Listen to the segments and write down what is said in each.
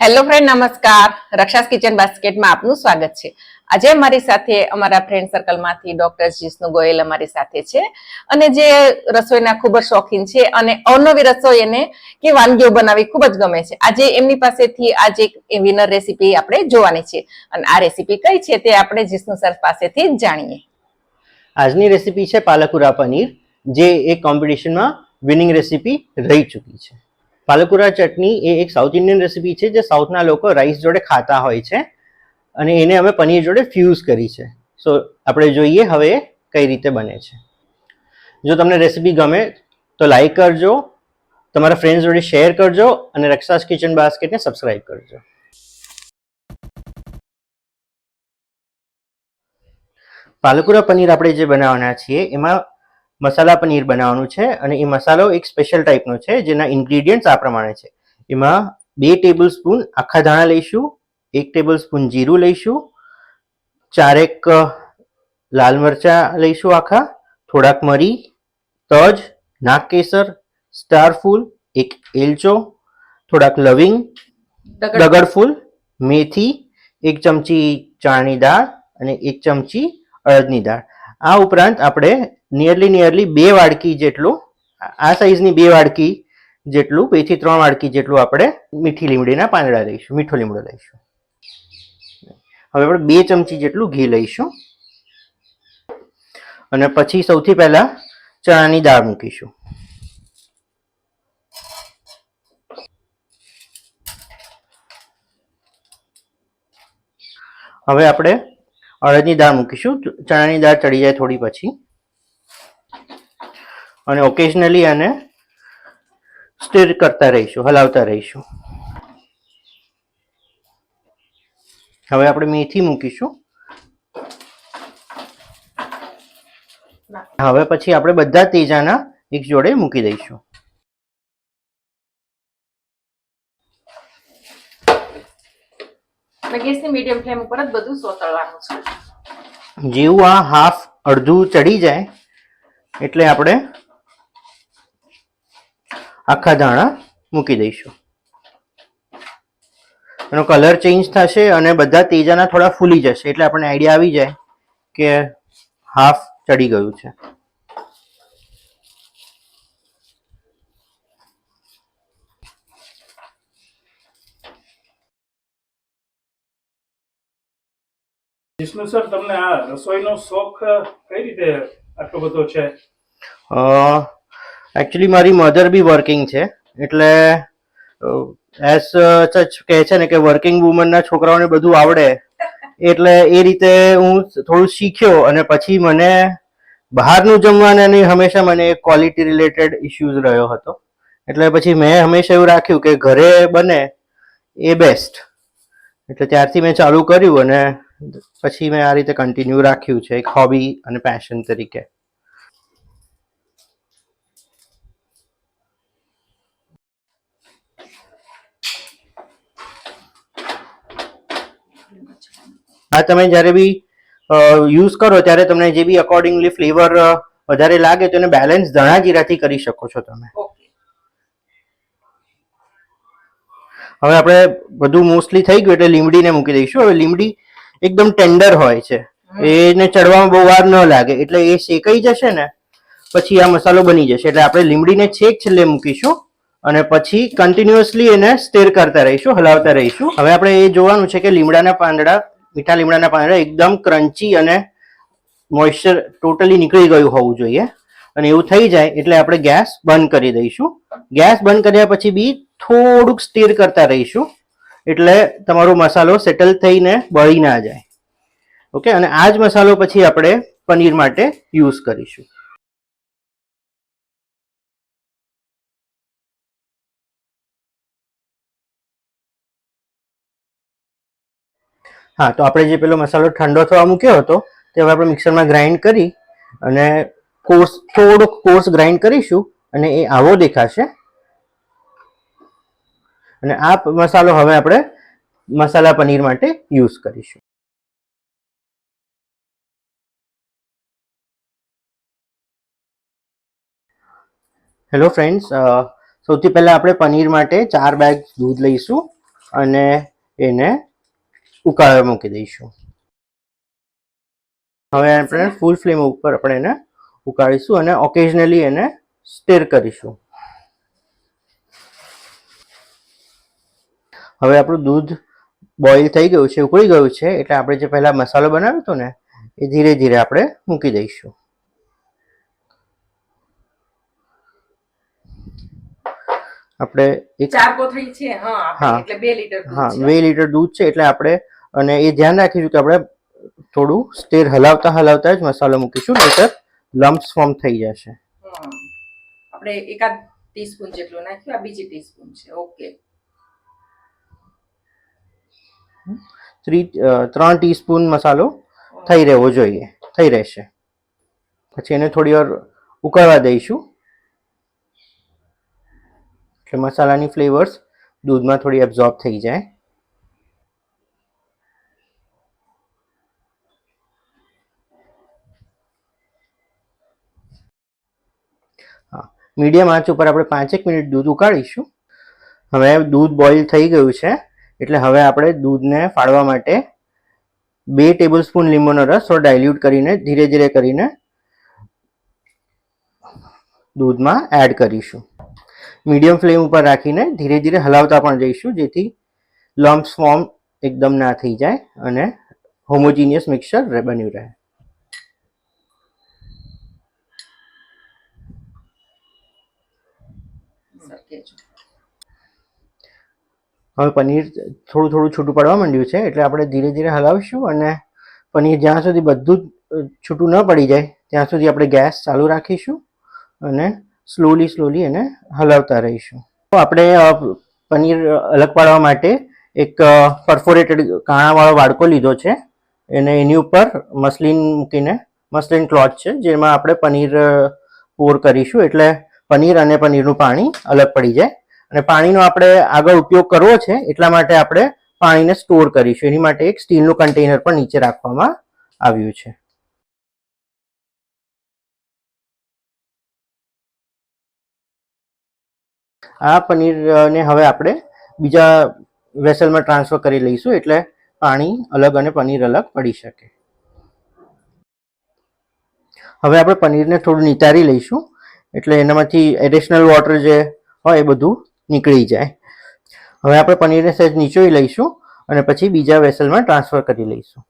Hello friend નમસ્કાર. રક્ષાસ kitchen બાસ્કેટમાં આપનું સ્વાગત છે. આજે મારી સાથે અમારા ફ્રેન્ડ સર્કલમાંથી ડોક્ટર જીષ્ણુ ગોયલ અમારી સાથે છે. અને જે રસોઈના ખૂબ જ શોખીન છે અને અવનવી રસોઈ એને કે વાનગીઓ બનાવવી ખૂબ જ ગમે છે. આજે એમની પાસેથી આજે એક વિનર રેસીપી આપણે જોવાની છે. અને આ રેસીપી કઈ છે તે આપણે જીષ્ણુ સર પાસેથી જાણીએ. આજની રેસીપી છે પાલકુરા પનીર, જે એક કોમ્પિટિશનમાં વિનિંગ રેસીપી રહી ચૂકી છે. પાલકુરા ચટણી એ એક સાઉથ ઇન્ડિયન રેસીપી છે, જે સાઉથના લોકો રાઈસ જોડે ખાતા હોય છે અને એને અમે પનીર જોડે ફ્યુઝ કરી છે. સો આપણે જોઈએ હવે કઈ રીતે બને છે. જો તમને રેસીપી ગમે તો લાઈક કરજો, તમારા ફ્રેન્ડ્સ જોડે શેર કરજો અને રક્ષાસ કિચન બાસ્કેટને સબસ્ક્રાઈબ કરજો. પાલકુરા પનીર આપણે જે બનાવવાના છીએ, એમાં મસાલા પનીર બનાવવાનું છે અને એ મસાલો એક સ્પેશિયલ ટાઈપનો છે જેના ઇન્ગ્રીડિયન્ટ્સ આ પ્રમાણે છે. એમાં બે ટેબલ સ્પૂન આખા ધાણા લઈશું એક ટેબલ સ્પૂન જીરું લઈશું ચારેક લાલ મરચાં લઈશું આખા થોડાક મરી તજ નાક કેસર સ્ટાર ફૂલ એક એલચો થોડાક લવિંગ દગડ ફૂલ મેથી એક ચમચી ચાણી દાળ અને એક ચમચી અડદની દાળ. આ ઉપરાંત આપણે નિયરલી નિયરલી બે વાડકી જેટલું, આ સાઈઝની બે વાડકી જેટલું બેથી ત્રણ વાડકી જેટલું આપણે મીઠી લીમડીના પાંદડા લઈશું, મીઠો લીમડો લઈશું. હવે આપણે બે ચમચી જેટલું ઘી લઈશું. અને પછી સૌથી પહેલા ચણાની દાળ મૂકીશું. હવે આપણે અડદની દાળ મૂકીશું. ચણાની દાળ ચડી જાય થોડી પછી. અને ઓકેઝનલી આને સ્ટીર કરતા રહીશું હલાવતા રહીશું. હવે આપણે મેથી મૂકીશું. હવે પછી આપણે બધા તેજાના એક જોડે મૂકી દઈશું. ગેસની મીડિયમ ફ્લેમ ઉપર જ બધું સોતળવાનું છે. જેવું આ હાફ અડધું ચડી જાય એટલે આપણે આખા દાણા મૂકી દઈશું. એનો કલર ચેન્જ થશે અને બધા તેજાના થોડા ફૂલી જશે. એટલે આપણને આઈડિયા આવી જાય કે હાફ ચડી ગયું છે. વિષ્ણુ સર તમને આ રસોઈનો શોખ કઈ રીતે આટલો બધો છે? એકચ્યુઅલી મારી મધર બી વર્કિંગ છે. એટલે એઝ સચ કહે છે ને કે વર્કિંગ વુમનના છોકરાઓને બધું આવડે. એટલે એ રીતે હું થોડું શીખ્યો અને પછી મને બહારનું જમવાનાની હંમેશા મને ક્વોલિટી રિલેટેડ ઇશ્યુઝ રહ્યો હતો. એટલે પછી મેં હંમેશા એવું રાખ્યું કે ઘરે બને એ બેસ્ટ એટલે ત્યારથી મેં ચાલુ કર્યું અને પછી મેં આ રીતે કન્ટિન્યુ રાખ્યું છે, એક હોબી અને પેશન તરીકે. આ તમે જ્યારે બી યુઝ કરો ત્યારે તમને જે બી અકોર્ડિંગલી ફ્લેવર વધારે લાગે તો એને બેલેન્સ ધણા જીરાથી કરી શકો છો તમે. હવે આપણે બધું મોસ્ટલી થઈ ગયું એટલે લીમડીને મૂકી દઈશું. હવે લીમડી એકદમ ટેન્ડર હોય છે. એને ચડવામાં બહુ વાર ન લાગે. એટલે એ શેકાઈ જશે ને પછી આ મસાલો બની જશે. એટલે આપણે લીમડીને છેક છેલ્લે મૂકીશું અને પછી કન્ટિન્યુઅસલી એને સ્ટેર કરતા રહીશું હલાવતા રહીશું. હવે આપણે એ જોવાનું છે કે લીમડાના પાંદડા મીઠા લીમડાના પાંદડા એકદમ ક્રન્ચી અને મોઇશ્ચર ટોટલી નીકળી ગયું હોવું જોઈએ. અને એવું થઈ જાય એટલે આપણે ગેસ બંધ કરી દઈશું. ગેસ બંધ કર્યા પછી બી થોડુંક સ્ટીર કરતા રહીશું. એટલે તમારો મસાલો સેટલ થઈને બળી ના જાય. ઓકે અને આ જ મસાલો પછી આપણે પનીર માટે યુઝ કરીશું. હા, તો આપણે જે પેલો મસાલો ઠંડો થવા મૂક્યો હતો, તે હવે આપણે મિક્સરમાં ગ્રાઇન્ડ કરી અને કોર્સ થોડોક કોર્સ ગ્રાઇન્ડ કરીશું અને એ આવો દેખાશે. અને આ મસાલો હવે આપણે મસાલા પનીર માટે યુઝ કરીશું. હેલો ફ્રેન્ડ્સ સૌથી પહેલાં આપણે પનીર માટે ચાર બેગ દૂધ લઈશું અને એને ઉકાળવા મૂકી દઈશું હવે આપણે ફૂલ ફ્લેમ ઉપર આપણે એને ઉકાળીશું અને ઓકેઝનલી એને સ્ટેર કરીશું હવે આપણું દૂધ બોઇલ થઈ ગયું છે ઉકળી ગયું છે એટલે આપણે જે પહેલાં મસાલો બનાવ્યો હતો ને એ ધીરે ધીરે આપણે મૂકી દઈશું આપણે એક ચાર કોથળી છે હા હા. એટલે બે લીટર હા છે. બે લીટર દૂધ છે એટલે આપણે અને એ ધ્યાન રાખીશું કે આપણે થોડું સ્ટેર હલાવતા હલાવતા જ મસાલો મૂકીશું નહીતર લમ્પ્સ ફોર્મ થઈ જશે. આપણે એકાદ ટીસ્પૂન જેટલું નાખ્યું આ બીજી ટીસ્પૂન છે. ઓકે. ત્રણ ટીસ્પૂન મસાલો થઈ રહેવો જોઈએ. થઈ રહેશે. પછી એને થોડી વાર ઉકળવા દઈશું. એટલે મસાલાની ફ્લેવર્સ દૂધમાં થોડી એબ્ઝોર્બ થઈ જાય હા મીડિયમ આંચ ઉપર આપણે પાંચેક મિનિટ દૂધ ઉકાળીશું. હવે દૂધ બોઇલ થઈ ગયું છે, એટલે હવે આપણે દૂધને ફાળવા માટે બે ટેબલ સ્પૂન લીંબુનો રસ ડાયલ્યુટ કરીને, ધીરે ધીરે કરીને દૂધમાં એડ કરીશું. મીડિયમ ફ્લેમ ઉપર રાખીને ધીરે ધીરે હલાવતા પણ જઈશું, જેથી લમ્પ્સ ફોર્મ એકદમ ના થઈ જાય અને હોમોજીનિયસ મિક્સર બન્યું રહે. હવે પનીર થોડું થોડું છૂટું પડવા માંડ્યું છે, એટલે આપણે ધીરે ધીરે હલાવીશું અને પનીર જ્યાં સુધી બધું છૂટું ન પડી જાય, ત્યાં સુધી આપણે ગેસ ચાલુ રાખીશું અને સ્લોલી સ્લોલી એને હલાવતા રહીશું. તો આપણે પનીર અલગ પાડવા માટે એક પરફોરેટેડ કાણાવાળો વાડકો લીધો છે, એને એની ઉપર મસલિન મૂકીને, મસલિન ક્લોથ છે, જેમાં આપણે પનીર પોર કરીશું, એટલે પનીર અને પનીરનું પાણી અલગ પડી જાય. અને પાણીનો આપણે આગળ ઉપયોગ કરવો છે, એટલા માટે આપણે પાણીને સ્ટોર કરીશું. એની માટે એક સ્ટીલનું કન્ટેનર પણ નીચે રાખવામાં આવ્યું છે. આ પનીરને હવે આપણે બીજા વેસલમાં ટ્રાન્સફર કરી લઈશું, એટલે પાણી અલગ અને પનીર અલગ પડી શકે. હવે આપણે પનીરને થોડું નિતારી લઈશું, એટલે એનામાંથી એડિશનલ વોટર જે હોય એ બધું નીકળી જાય. હવે આપણે પનીરને સહેજ નીચોઈ લઈશું અને પછી બીજા વેસલમાં ટ્રાન્સફર કરી લઈશું.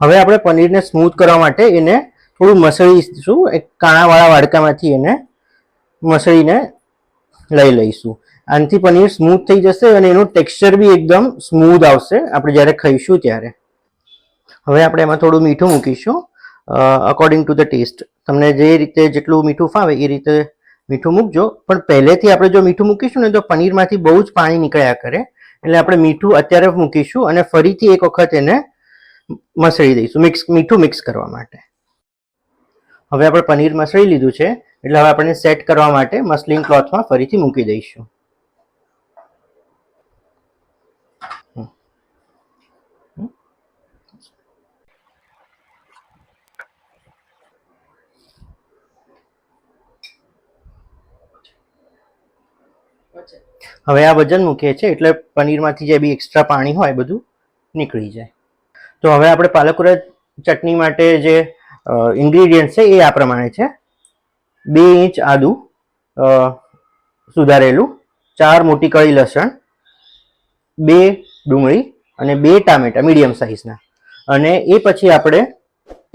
હવે આપણે પનીરને સ્મૂથ કરવા માટે એને થોડું મસળીશું, એક કાણાવાળા વાડકામાંથી એને મસળીને લઈ લઈશું. આનાથી પનીર સ્મૂથ થઈ જશે અને એનું ટેક્સચર બી એકદમ સ્મૂથ આવશે, આપણે જ્યારે ખાઈશું ત્યારે. હવે આપણે એમાં થોડું મીઠું મૂકીશું. અકોર્ડિંગ ટુ ધ ટેસ્ટ તમને જે રીતે જેટલું મીઠું ફાવે એ રીતે મીઠું મૂકજો. પણ પહેલેથી આપણે જો મીઠું મૂકીશું ને, તો પનીરમાંથી બહુ જ પાણી નીકળ્યા કરે. એટલે આપણે મીઠું અત્યારે મૂકીશું અને ફરીથી એક વખત એને મસળી દઈશું, મિક્સ, મીઠું મિક્સ કરવા માટે. હવે આપણે પનીર મસળી લીધું છે. એટલે હવે આપણે સેટ કરવા માટે મસલિંગ ક્લોથમાં ફરીથી મૂકી દઈશું. હવે આ વજન મૂકીએ છીએ એટલે પનીરમાંથી જે બી એક્સ્ટ્રા પાણી હોય બધું નીકળી જાય. તો હવે આપણે પાલકુરા ચટણી માટે જે ઇન્ગ્રીડિયન્ટ છે એ આ પ્રમાણે છે. બે ઇંચ આદુ સુધારેલું, ચાર મોટી કળી લસણ, બે ડુંગળી અને બે ટામેટા મીડિયમ સાઇઝના. અને એ પછી આપણે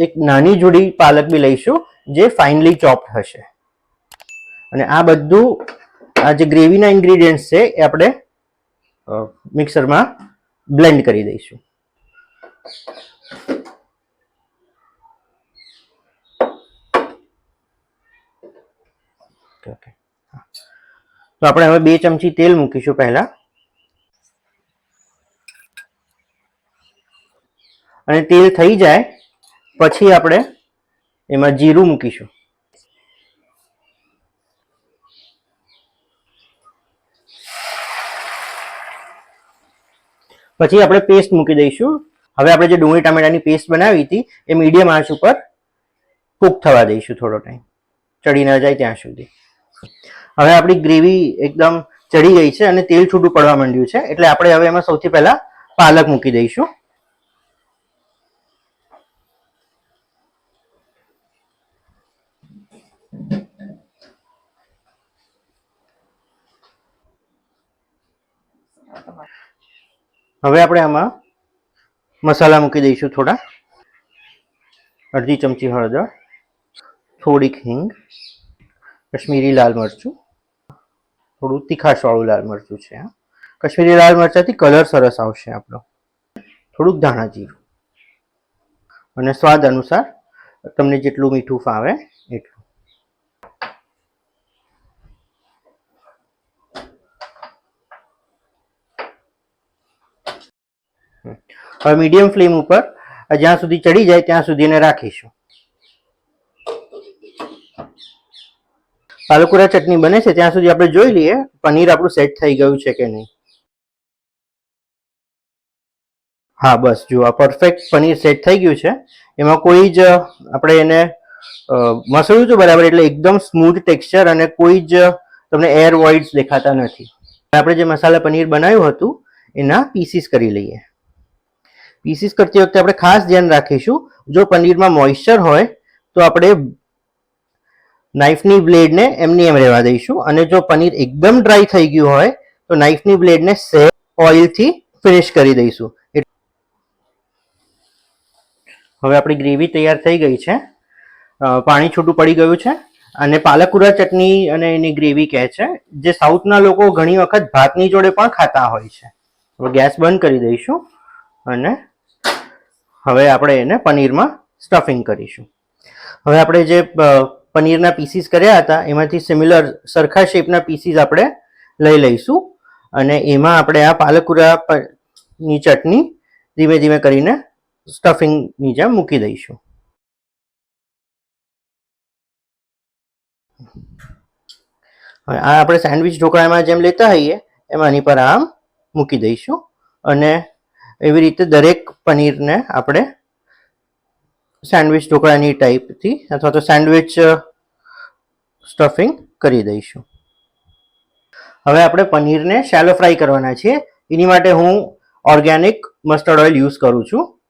એક નાની જોડી પાલક બી લઈશું જે ફાઇનલી ચોપ્ડ હશે. અને આ બધું આ જે ગ્રેવીના ઇન્ગ્રીડિયન્ટ્સ છે, એ આપણે મિક્સરમાં બ્લેન્ડ કરી દઈશું. તો આપણે હવે બે ચમચી તેલ મૂકીશું પહેલા. અને તેલ થઈ જાય, પછી આપણે એમાં જીરું મૂકીશું. પછી આપણે પેસ્ટ મૂકી દઈશું. હવે આપણે જે ડુંગળી ટામેટાની પેસ્ટ બનાવી હતી, એ મીડિયમ આંચ ઉપર કૂક થવા દઈશું થોડો ટાઈમ ચડી ન જાય ત્યાં સુધી. હવે આપણી ગ્રેવી એકદમ ચડી ગઈ છે અને તેલ છૂટું પડવા માંડ્યું છે. એટલે આપણે હવે એમાં સૌથી પહેલા પાલક મૂકી દઈશું. હવે આપણે આમાં મસાલા મૂકી દઈશું થોડા. અડધી ચમચી હળદર, થોડીક હિંગ, કશ્મીરી લાલ મરચું, થોડું તીખાશવાળું લાલ મરચું છે કશ્મીરી લાલ મરચાંથી કલર સરસ આવશે આપણો. થોડુંક ધાણા જીરું. અને સ્વાદ અનુસાર તમને જેટલું મીઠું ફાવે એટલું હવે મીડિયમ ફ્લેમ ઉપર જ્યાં સુધી ચડી જાય ત્યાં સુધી એને રાખીશું. પાલકુરા ચટણી બને છે, ત્યાં સુધી આપણે જોઈ લઈએ પનીર આપણું સેટ થઈ ગયું છે કે નહીં. હા, બસ, જુઓ, આ પરફેક્ટ પનીર સેટ થઈ ગયું છે. એમાં કોઈ જ, આપણે એને મસળ્યું હતું બરાબર, એટલે એકદમ સ્મૂથ ટેક્સચર અને કોઈ જ તમને એર વોઇડ્સ દેખાતા નથી. આપણે જે મસાલા પનીર બનાવ્યું હતું, એના પીસીસ કરી લઈએ. પીસીસ કરતી વખતે આપણે ખાસ ધ્યાન રાખીશું. જો પનીરમાં મોઇશ્ચર હોય, તો આપણે નાઈફની બ્લેડને એમની એમ રહેવા દઈશું. અને જો પનીર એકદમ ડ્રાય થઈ ગયું હોય, તો નાઈફની બ્લેડને સે ઓઇલથી ફિનિશ કરી દઈશું. હવે આપણી ગ્રેવી તૈયાર થઈ ગઈ છે. પાણી છૂટું પડી ગયું છે. અને પાલકુરા ચટણી અને એની ગ્રેવી કહે છે, જે સાઉથના લોકો ઘણી વખત ભાતની જોડે પણ ખાતા હોય છે. હવે ગેસ બંધ કરી દઈશું. અને હવે આપણે એને પનીરમાં સ્ટફિંગ કરીશું. હવે આપણે જે પનીરના પીસીસ કર્યા હતા, એમાંથી સિમિલર સરખા શેપના પીસીસ આપણે લઈ લઈશું અને એમાં આપણે આ પાલકુરાની ચટણી ધીમે ધીમે કરીને સ્ટફિંગની જેમ મૂકી દઈશું. હવે આ આપણે સેન્ડવિચ ઢોકળામાં જેમ લેતા હોઈએ એમ આની પર આમ મૂકી દઈશું અને એવી રીતે દરેક પનીરને આપણે સેન્ડવિચ ઢોકળાની ટાઈપથી અથવા તો સેન્ડવિચ સ્ટફિંગ કરી દઈશું. હવે આપણે પનીરને શેલો ફ્રાય કરવાના છીએ. એની માટે હું ઓર્ગેનિક મસ્ટર્ડ ઓઇલ યુઝ કરું છું.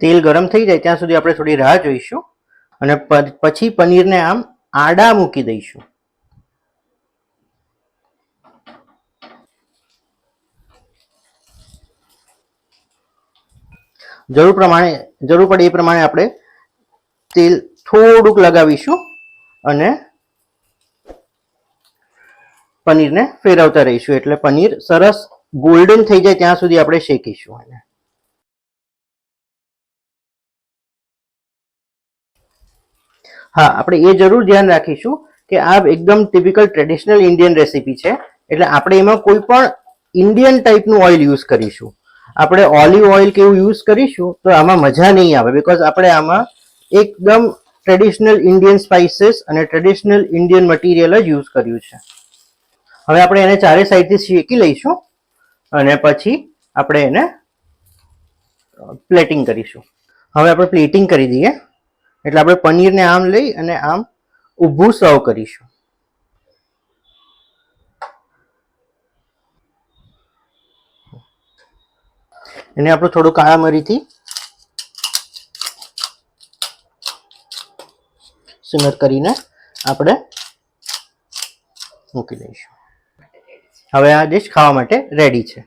તેલ ગરમ થઈ જાય ત્યાં સુધી આપણે થોડી રાહ જોઈશું અને પછી પનીરને આમ આડા મૂકી દઈશું. જરૂર પ્રમાણે, જરૂર પડે એ પ્રમાણે આપણે તેલ થોડુંક લગાવીશું અને પનીરને ફેરવતા રહીશું. એટલે પનીર સરસ ગોલ્ડન થઈ જાય ત્યાં સુધી આપણે શેકીશું એને. હા, આપણે એ જરૂર ધ્યાન રાખીશું કે આ એકદમ ટિપિકલ ટ્રેડિશનલ ઇન્ડિયન રેસીપી છે. એટલે આપણે એમાં કોઈ પણ ઇન્ડિયન ટાઈપનું ઓઇલ યુઝ કરીશું. આપણે ઓલિવ ઓઇલ કે એવું યુઝ કરીશું તો આમાં મજા નહીં આવે બિકોઝ આપણે આમાં એકદમ ટ્રેડિશનલ ઇન્ડિયન સ્પાઇસીસ અને ટ્રેડિશનલ ઇન્ડિયન મટીરિયલ જ યુઝ કર્યું છે. હવે આપણે એને ચારે સાઈડથી શેકી લઈશું અને પછી આપણે એને પ્લેટિંગ કરીશું. હવે આપણે પ્લેટિંગ કરી દઈએ. એટલે આપણે પનીરને આમ લઈ અને આમ ઊભું સર્વ કરીશું. એને આપણું થોડું કાળા મરીથી સિમર કરીને આપણે મૂકી દઈશું. હવે આ ડિશ ખાવા માટે રેડી છે.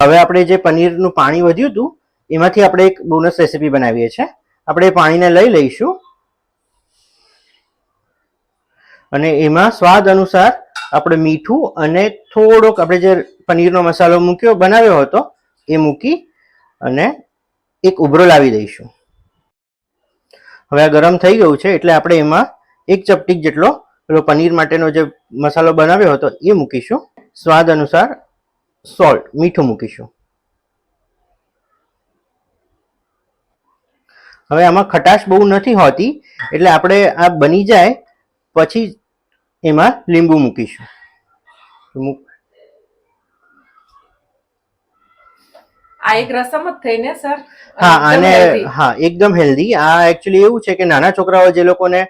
હવે આપણે જે પનીરનું પાણી વધ્યું હતું, એમાંથી આપણે એક બોનસ રેસીપી બનાવીએ છીએ. આપણે પાણીને લઈ લઈશું. અને એમાં સ્વાદ અનુસાર આપણે મીઠું અને થોડોક આપણે જે પનીરનો મસાલો મૂક્યો, બનાવ્યો હતો, એ મૂકી અને એક ઉભરો લાવી દઈશું. હવે આ ગરમ થઈ ગયું છે, એટલે આપણે એમાં એક ચપટીક જેટલો પેલો પનીર માટેનો જે મસાલો બનાવ્યો હતો, એ મૂકીશું. સ્વાદ અનુસાર સોલ્ટ, મીઠું મૂકીશું. હવે આમાં ખટાશ બહુ નથી હોતી એટલે આપણે આ બની જાય પછી એમાં લીંબુ મૂકીશું. આ એક રસમ જ થઈ ને સર? હા અને હા એકદમ હેલ્ધી આ એકચ્યુઅલી એવું છે કે નાના છોકરાઓ જે લોકોને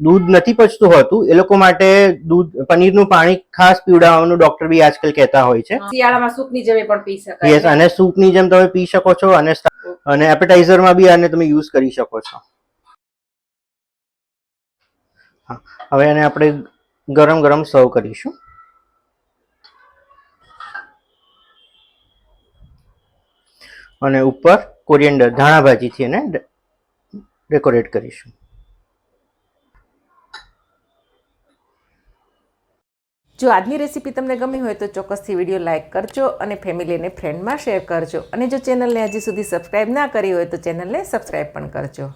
દૂધ નથી પચતું હોતું એ લોકો માટે દૂધ પનીરનું પાણી ખાસ પીવડાવવાનું ડોક્ટર બી આજકાલ કહેતા હોય છે. શિયાળામાં સૂપની જેમ પણ પી યસ શકાય અને સૂપની જેમ તમે પી શકો છો અને અને એપેટાઇઝરમાં બી આને તમે યુઝ કરી શકો છો. હા હવે આને આપણે ગરમ ગરમ સર્વ કરીશું. અને ઉપર કોરિએન્ડર ધાણા ભાજીથી એને ડેકોરેટ કરીશું. જો આજની રેસીપી તમને ગમી હોય તો ચોક્કસથી વીડિયો લાઇક કરજો અને ફેમિલી અને ફ્રેન્ડમાં શેર કરજો. અને જો ચેનલને હજી સુધી સબસ્ક્રાઈબ ના કરી હોય તો ચેનલને સબસ્ક્રાઈબ પણ કરજો.